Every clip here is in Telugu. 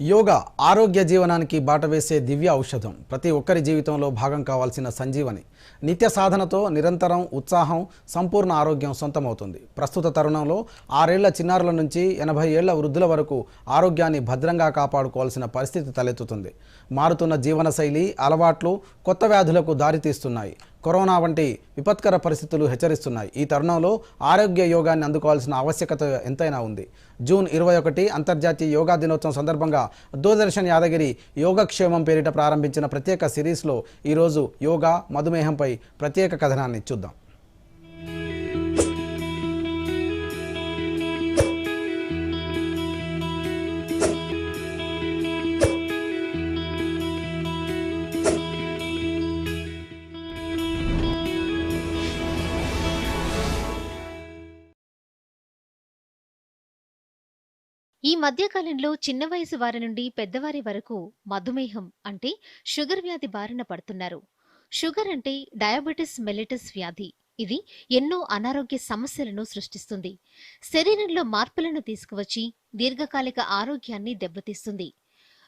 యోగా ఆరోగ్య జీవనానికి బాట వేసే దివ్య ఔషధం. ప్రతి ఒక్కరి జీవితంలో భాగం కావాల్సిన సంజీవని. నిత్య సాధనతో నిరంతరం ఉత్సాహం సంపూర్ణ ఆరోగ్యం సొంతమవుతుంది. ప్రస్తుత తరుణంలో ఆరేళ్ళ చిన్నారుల నుంచి ఎనభై ఏళ్ళ వృద్ధుల వరకు ఆరోగ్యాన్ని భద్రంగా కాపాడుకోవాల్సిన పరిస్థితి తలెత్తుతుంది. మారుతున్న జీవనశైలి అలవాట్లు కొత్త వ్యాధులకు దారితీస్తున్నాయి. కరోనా వంటి విపత్కర పరిస్థితులు హెచ్చరిస్తున్నాయి. ఈ తరుణంలో ఆరోగ్య యోగాన్ని అందుకోవాల్సిన ఆవశ్యకత ఎంతైనా ఉంది. జూన్ ఇరవై ఒకటి అంతర్జాతీయ యోగా దినోత్సవం సందర్భంగా దూరదర్శన్ యాదగిరి యోగక్షేమం పేరిట ప్రారంభించిన ప్రత్యేక సిరీస్లో ఈరోజు యోగా మధుమేహంపై ప్రత్యేక కథనాన్ని చూద్దాం. ఈ మధ్యకాలంలో చిన్న వయసు వారి నుండి పెద్దవారి వరకు మధుమేహం అంటే షుగర్ వ్యాధి బారిన పడుతున్నారు. షుగర్ అంటే డయాబెటిస్ మెలిటస్ వ్యాధి. ఇది ఎన్నో అనారోగ్య సమస్యలను సృష్టిస్తుంది. శరీరంలో మార్పులను తీసుకువచ్చి దీర్ఘకాలిక ఆరోగ్యాన్ని దెబ్బతీస్తుంది.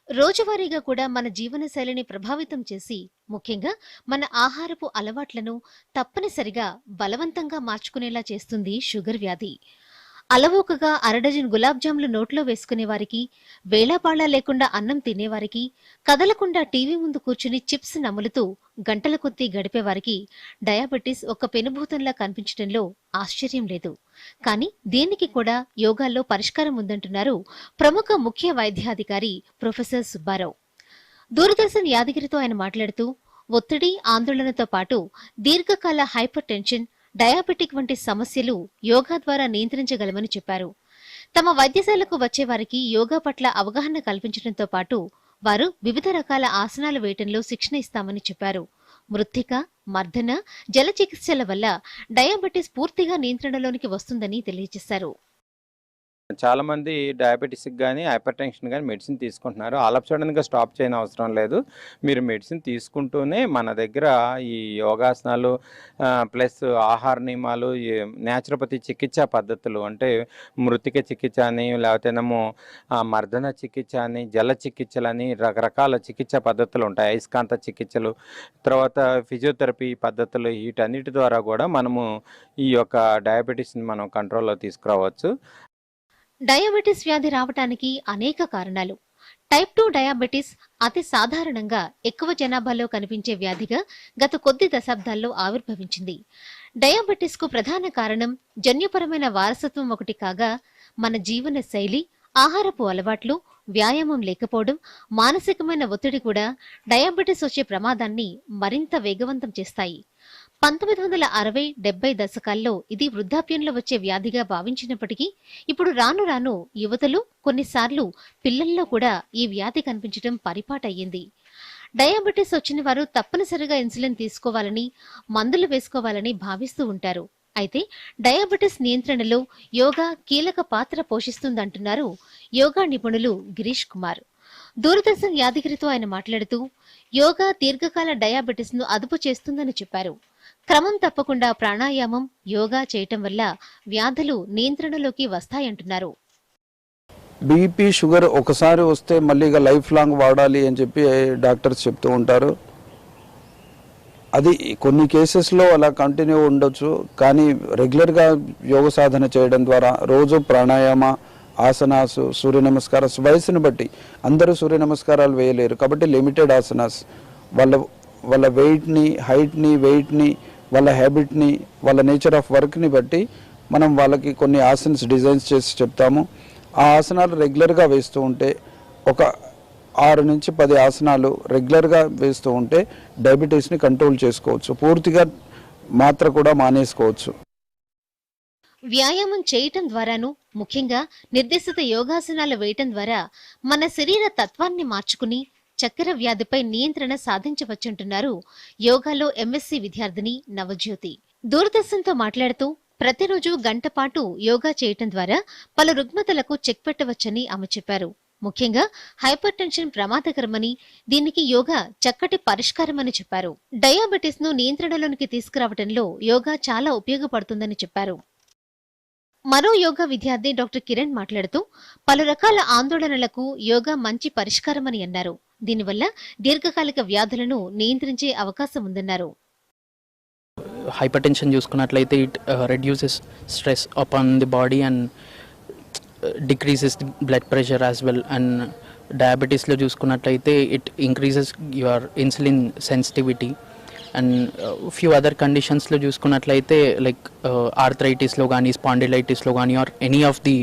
రోజువారీగా కూడా మన జీవనశైలిని ప్రభావితం చేసి ముఖ్యంగా మన ఆహారపు అలవాట్లను తప్పనిసరిగా బలవంతంగా మార్చుకునేలా చేస్తుంది షుగర్ వ్యాధి. అలవోకగా అరడజన్ గులాబ్ జాములు నోట్లో వేసుకునేవారికి వేళాపాళా లేకుండా అన్నం తినేవారికి కదలకుండా టీవీ ముందు కూర్చుని చిప్స్ నములుతూ గంటల కొద్దీ గడిపేవారికి డయాబెటిస్ ఒక పెనుభూతంలా కనిపించడంలో ఆశ్చర్యం లేదు. కానీ దీనికి కూడా యోగాల్లో పరిష్కారం ఉందంటున్నారు ప్రముఖ ముఖ్య వైద్యాధికారి ప్రొఫెసర్ సుబ్బారావు. దూరదర్శన్ యాదగిరితో ఆయన మాట్లాడుతూ ఒత్తిడి ఆందోళనతో పాటు దీర్ఘకాల హైపర్ టెన్షన్ డయాబెటిక్ వంటి సమస్యలు యోగా ద్వారా నియంత్రించగలమని చెప్పారు. తమ వైద్యశాలకు వచ్చే వారికి యోగా పట్ల అవగాహన కల్పించడంతో పాటు వారు వివిధ రకాల ఆసనాలు వేయటంలో శిక్షణ ఇస్తామని చెప్పారు. మృత్తిక మర్దన జల చికిత్సల వల్ల డయాబెటిస్ పూర్తిగా నియంత్రణలోనికి వస్తుందని తెలియజేశారు. చాలా మంది డయాబెటిస్కి కానీ హైపర్ టెన్షన్ కానీ మెడిసిన్ తీసుకుంటున్నారు. ఆల్ సడన్గా స్టాప్ చేయని అవసరం లేదు. మీరు మెడిసిన్ తీసుకుంటూనే మన దగ్గర ఈ యోగాసనాలు ప్లస్ ఆహార నియమాలు ఈ న్యాచురోపతి చికిత్సా పద్ధతులు అంటే మృతిక చికిత్స అని లేకపోతేనేమో మర్దన చికిత్స అని జల చికిత్సలు అని రకరకాల చికిత్సా పద్ధతులు ఉంటాయి. అయస్కాంత చికిత్సలు తర్వాత ఫిజియోథెరపీ పద్ధతులు వీటన్నిటి ద్వారా కూడా మనము ఈ యొక్క డయాబెటీస్ని మనం కంట్రోల్లో తీసుకురావచ్చు. డయాబెటిస్ వ్యాధి రావటానికి అనేక కారణాలు. టైప్ టూ డయాబెటిస్ అతి సాధారణంగా ఎక్కువ జనాభాలో కనిపించే వ్యాధిగా గత కొద్ది దశాబ్దాల్లో ఆవిర్భవించింది. డయాబెటిస్కు ప్రధాన కారణం జన్యుపరమైన వారసత్వం ఒకటి కాగా మన జీవన శైలి ఆహారపు అలవాట్లు వ్యాయామం లేకపోవడం మానసికమైన ఒత్తిడి కూడా డయాబెటిస్ వచ్చే ప్రమాదాన్ని మరింత వేగవంతం చేస్తాయి. పంతొమ్మిది వందల అరవై డెబ్బై దశకాల్లో ఇది వృద్ధాప్యంలో వచ్చే వ్యాధిగా భావించినప్పటికీ ఇప్పుడు రాను రాను యువతలు కొన్నిసార్లు పిల్లల్లో కూడా ఈ వ్యాధి కనిపించడం పరిపాటయ్యింది. డయాబెటిస్ వచ్చిన వారు తప్పనిసరిగా ఇన్సులిన్ తీసుకోవాలని మందులు వేసుకోవాలని భావిస్తూ ఉంటారు. అయితే డయాబెటిస్ నియంత్రణలో యోగా కీలక పాత్ర పోషిస్తుందంటున్నారు యోగా నిపుణులు గిరీష్ కుమార్. దూరదర్శన్ యాదగిరితో ఆయన మాట్లాడుతూ యోగా దీర్ఘకాల డయాబెటిస్ను అదుపు చేస్తుందని చెప్పారు. క్రమం తప్పకుండా ప్రాణాయామం యోగా చేయటం వల్ల వ్యాధులు నియంత్రణలోకి వస్తాయంటున్నారు. బీపీ షుగర్ ఒకసారి వస్తే మళ్ళీ ఇక లైఫ్ లాంగ్ వాడాలి అని చెప్పి డాక్టర్స్ చెప్తూ ఉంటారు. అది కొన్ని కేసెస్లో అలా కంటిన్యూ ఉండొచ్చు కానీ రెగ్యులర్గా యోగ సాధన చేయడం ద్వారా రోజు ప్రాణాయామ ఆసనాస్ సూర్య నమస్కార వయసును బట్టి అందరూ సూర్య నమస్కారాలు వేయలేరు. కాబట్టి లిమిటెడ్ ఆసనాస్ వాళ్ళ వాళ్ళ వెయిట్ని హైట్ని వెయిట్ని వాళ్ళ హ్యాబిట్ని వాళ్ళ నేచర్ ఆఫ్ వర్క్ని బట్టి మనం వాళ్ళకి కొన్ని ఆసన్స్ డిజైన్స్ చేసి చెప్తాము. ఆ ఆసనాలు రెగ్యులర్గా వేస్తూ ఉంటే ఒక ఆరు నుంచి పది ఆసనాలు రెగ్యులర్గా వేస్తూ ఉంటే డయాబెటీస్ని కంట్రోల్ చేసుకోవచ్చు. పూర్తిగా మాత్ర కూడా మానేసుకోవచ్చు. వ్యాయామం చేయటం ద్వారాను ముఖ్యంగా నిర్దేశిత యోగాసనాలు వేయటం ద్వారా మన శరీర తత్వాన్ని మార్చుకుని చక్కెర వ్యాధిపై నియంత్రణ సాధించవచ్చంటున్నారు యోగాలో ఎంఎస్సీ విద్యార్థిని నవజ్యోతి. దూరదర్శన్తో మాట్లాడుతూ ప్రతిరోజు గంట పాటు యోగా చేయటం ద్వారా పలు రుగ్మతలకు చెక్ పెట్టవచ్చని ఆమె చెప్పారు. ముఖ్యంగా హైపర్ టెన్షన్ ప్రమాదకరమని దీనికి యోగా చక్కటి పరిష్కారమని చెప్పారు. డయాబెటీస్ను నియంత్రణలోనికి తీసుకురావడంలో యోగా చాలా ఉపయోగపడుతుందని చెప్పారు. మరో యోగా విద్యార్థి డాక్టర్ కిరణ్ మాట్లాడుతూ పలు రకాల ఆందోళనలకు యోగా మంచి పరిష్కారమని అన్నారు. దీనివల్ల దీర్ఘకాలిక వ్యాధులను నియంత్రించే అవకాశం ఉందన్నారు. హైపర్ టెన్షన్ చూసుకున్నట్లయితే it reduces stress upon the body and decreases the blood pressure as well and డయాబెటీస్లో చూసుకున్నట్లయితే it increases your insulin sensitivity and few other కండిషన్స్లో చూసుకున్నట్లయితే లైక్ ఆర్థరైటిస్లో కానీ స్పాండిలైటిస్లో కానీ or any of the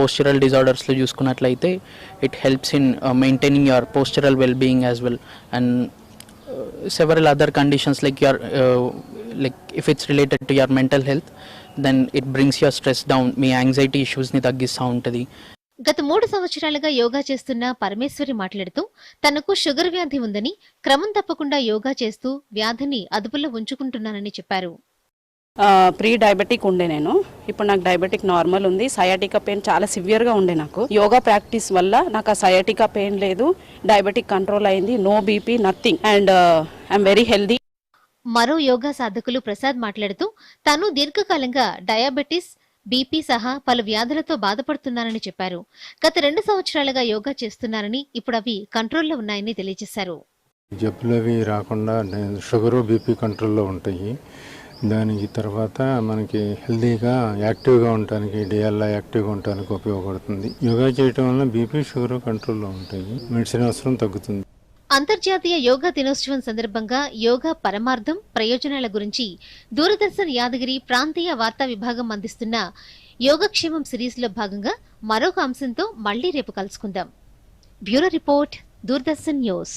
postural డిజార్డర్స్లో చూసుకున్నట్లయితే it helps in maintaining your postural well being as well and several other conditions like your like if it's related to your mental health then it brings your stress down me anxiety ఇష్యూస్ని తగ్గిస్తూ ఉంటుంది. గత మూడు సంవత్సరాలుగా యోగా చేస్తున్న పరమేశ్వరి మాట్లాడుతూ తనకు షుగర్ వ్యాధి ఉందని క్రమం తప్పకుండా యోగా చేస్తూ వ్యాధిని అదుపులో ఉంచుకుంటున్నానని చెప్పారు. ప్రీ డయాబెటిక్ ఉండే నేను. ఇప్పుడు నాకు డయాబెటిక్ నార్మల్ ఉంది. సయాటికా పెయిన్ చాలా సివియర్గా ఉండే నాకు. యోగా ప్రాక్టీస్ వల్ల నాకు ఆ సయాటికా పెయిన్ లేదు. డయాబెటిక్ కంట్రోల్ అయింది. No BP nothing. And I'm very healthy. మరో యోగా సాధకులు ప్రసాద్ మాట్లాడుతూ తాను దీర్ఘకాలంగా డయాబెటిస్ బీపీ సహా పలు వ్యాధులతో బాధపడుతున్నారని చెప్పారు. గత రెండు సంవత్సరాలుగా యోగా చేస్తున్నారని ఇప్పుడు అవి కంట్రోల్లో ఉన్నాయని తెలియజేశారు. జబ్బులు అవి రాకుండా షుగర్ షుగరు బీపీ కంట్రోల్లో ఉంటాయి. దానికి తర్వాత మనకి హెల్దీగా యాక్టివ్గా ఉండటానికి డిఎల్లా యాక్టివ్గా ఉండటానికి ఉపయోగపడుతుంది. యోగా చేయటం వల్ల బీపీ షుగర్ కంట్రోల్లో ఉంటాయి. మెడిసిన్ అవసరం తగ్గుతుంది. అంతర్జాతీయ యోగా దినోత్సవం సందర్భంగా యోగా పరమార్థం ప్రయోజనాల గురించి దూరదర్శన్ యాదగిరి ప్రాంతీయ వార్తా విభాగం అందిస్తున్న యోగక్షేమం సిరీస్లో భాగంగా మరొక అంశంతో మళ్ళీ రేపు కలుసుకుందాం. Bureau report Doordarshan news.